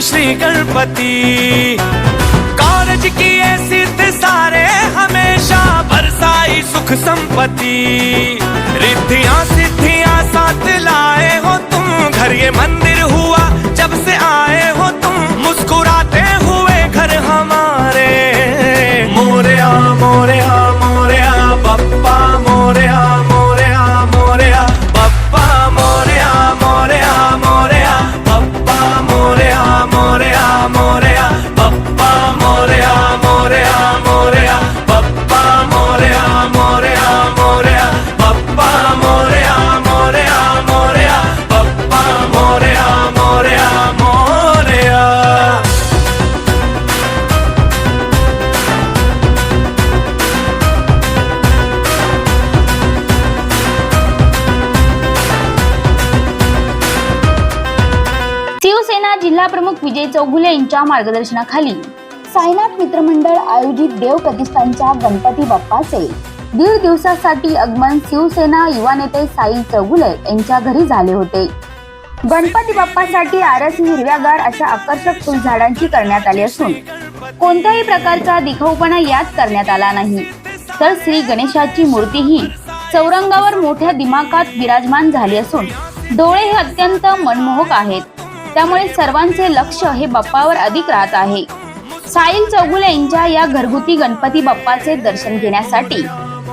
श्री गणपति। कारज किए सिद्ध सारे हमेशा बरसाई सुख संपत्ति। रिद्धियाँ, सिद्धियाँ साथ लाए हो तुम, घर ये मंदिर हुआ। शिवसेना जिल्हा प्रमुख विजय चौगुले यांच्या मार्गदर्शनाखाली साईनाथ मित्रमंडळ आयोजित देव प्रतिष्ठानच्या गणपती बाप्पाचे दीड दिवसासाठी आगमन शिवसेना युवा नेते साई चौगुले यांच्या घरी झाले होते. गणपती बाप्पासाठी आरस हिरव्यागार अशा आकर्षक फुलझाडांची करण्यात आली असून कोणत्याही प्रकारचा दिखाऊपणा यात करण्यात आला नाही. तर श्री गणेशाची मूर्तीही चौरंगावर मोठ्या दिमाकात विराजमान झाली असून डोळे हे अत्यंत मनमोहक आहेत. त्यामुळे सर्वांचे लक्ष हे बाप्पावर अधिक राहत आहे. साहिल चौगुले यांच्या या घरगुती गणपती बाप्पाचे दर्शन घेण्यासाठी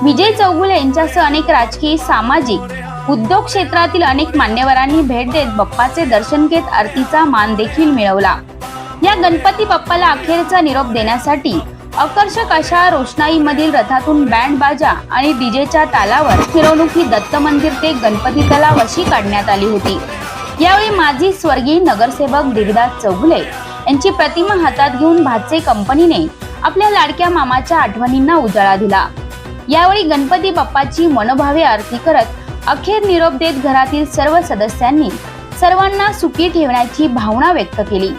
विजय चौगुले यांच्यासह अनेक राजकीय सामाजिक उद्योग क्षेत्रातील अनेक मान्यवरांनी भेट देत बाप्पाचे दर्शन घेत आरतीचा मान देखील मिळवला. या गणपती बाप्पाला अखेरचा निरोप देण्यासाठी आकर्षक अशा रोषणाईमधील रथातून बँड बाजा आणि डीजेच्या तालावर मिरवणुकी दत्त मंदिर ते गणपती तलाव अशी काढण्यात आली होती. यावेळी माजी स्वर्गीय नगरसेवक दिग्दास चौगुले यांची प्रतिमा हातात घेऊन भाचे कंपनीने आपल्या लाडक्या मामाच्या आठवणींना उजाळा दिला. यावेळी गणपती बाप्पाची मनोभावे आरती करत अखेर निरोप देत घरातील सर्व सदस्यांनी सर्वांना सुखी ठेवण्याची भावना व्यक्त केली.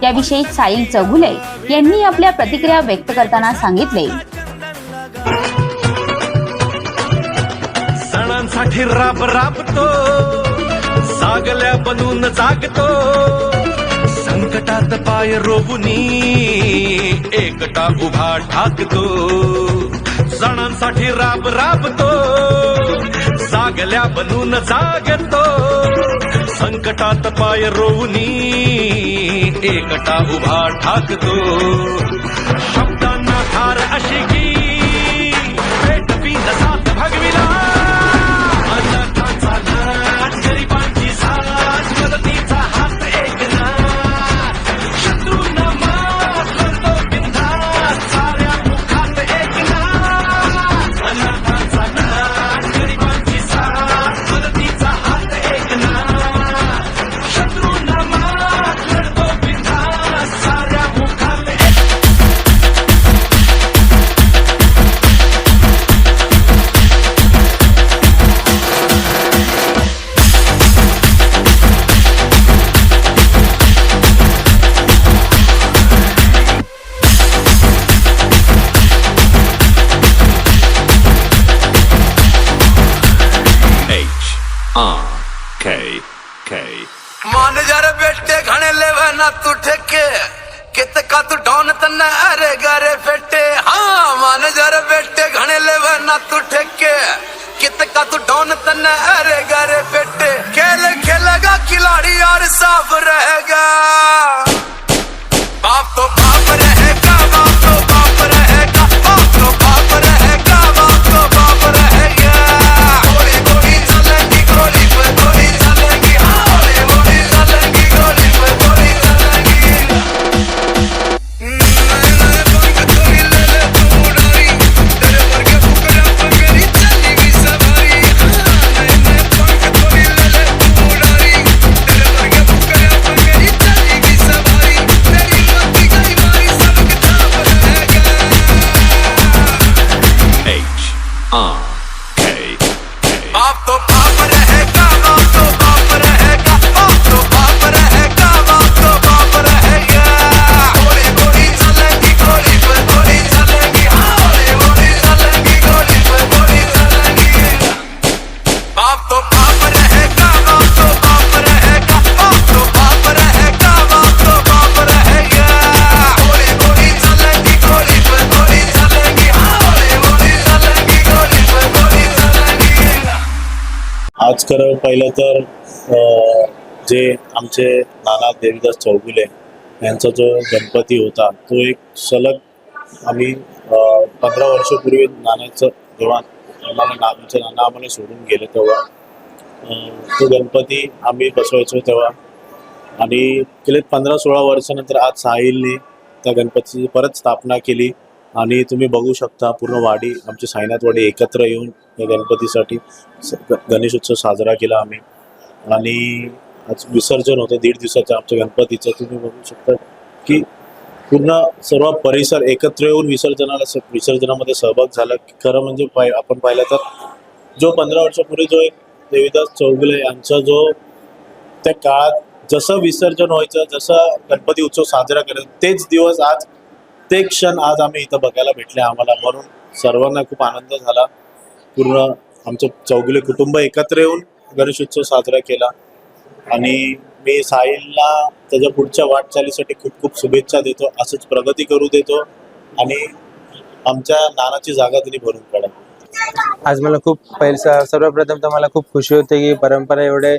त्याविषयी साईल चौगुले यांनी आपल्या प्रतिक्रिया व्यक्त करताना सांगितले. सणांसाठी राब राबतो. सागल्या बनून जागतो. संकटात पाय रोवुनी एकटा उभा ठाकतो. सणांसाठी राब राबतो. सागल्या बनून जागतो. संकटात पाय रोवनी एकटा उभा ठाकतो. मान जर बेटे घणे लेवे ना तू ठेके कित का तू डॉन तन अरे गरे बेटे हाँ मान जर बेटे घणे लेवे ना तू ठेके कित का तू डॉन तन अरे गरे बेटे के आज खरं पहिलं तर जे आमचे नाना देवीदास चौगुले यांचा जो गणपती होता तो एक सलग आम्ही पंधरा वर्षापूर्वी नाण्याचं जेव्हा आम्हाला नानाचे नाना आम्हाला सोडून गेले तेव्हा. तो गणपती आम्ही बसवायचो तेव्हा. आणि गेले पंधरा सोळा वर्षानंतर आज साहिलने त्या गणपतीची परत स्थापना केली. आणि तुम्ही बघू शकता पूर्ण वाडी आमची साईनाथ वाडी एकत्र येऊन या गणपतीसाठी गणेशोत्सव साजरा केला आम्ही. आणि आज विसर्जन होतं दीड दिवसाचं आमच्या गणपतीचं. तुम्ही बघू शकता की पूर्ण सर्व परिसर एकत्र येऊन विसर्जनाला विसर्जनामध्ये सहभाग झाला. खरं म्हणजे पाय आपण पाहिलं तर जो पंधरा वर्षापूर्वी जो एक देवीदास चौगुले यांचा जो त्या काळात जसं विसर्जन व्हायचं जसं गणपती उत्सव साजरा करायचा तेच दिवस आज प्रत्येक क्षण आज आम्ही इथं बघायला भेटले आम्हाला म्हणून सर्वांना खूप आनंद झाला. पूर्ण आमचं चौगुले कुटुंब एकत्र येऊन गणेशोत्सव साजरा केला. आणि मी साहिलला त्याच्या पुढच्या वाटचालीसाठी खूप खूप शुभेच्छा देतो असंच प्रगती करू देतो आणि आमच्या नानाची जागा त्यांनी भरून काढा. आज मला खूप पहिले सर्वप्रथम तर मला खूप खुशी होते की परंपरा एवढे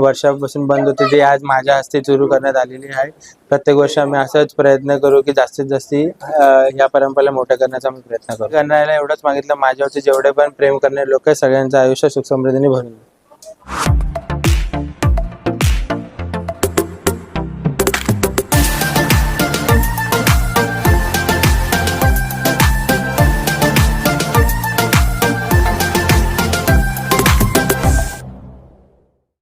वर्षापासून बंद होते. ती आज माझ्या हस्ते सुरू करण्यात आलेली आहे. प्रत्येक वर्ष आम्ही असंच प्रयत्न करू की जास्तीत जास्त या परंपरेला मोठ्या करण्याचा आम्ही प्रयत्न करू. करण्याला एवढंच मागितलं माझ्यावरती जेवढे पण प्रेम करणारे लोक सगळ्यांचं आयुष्य सुखसमृद्धीने भरून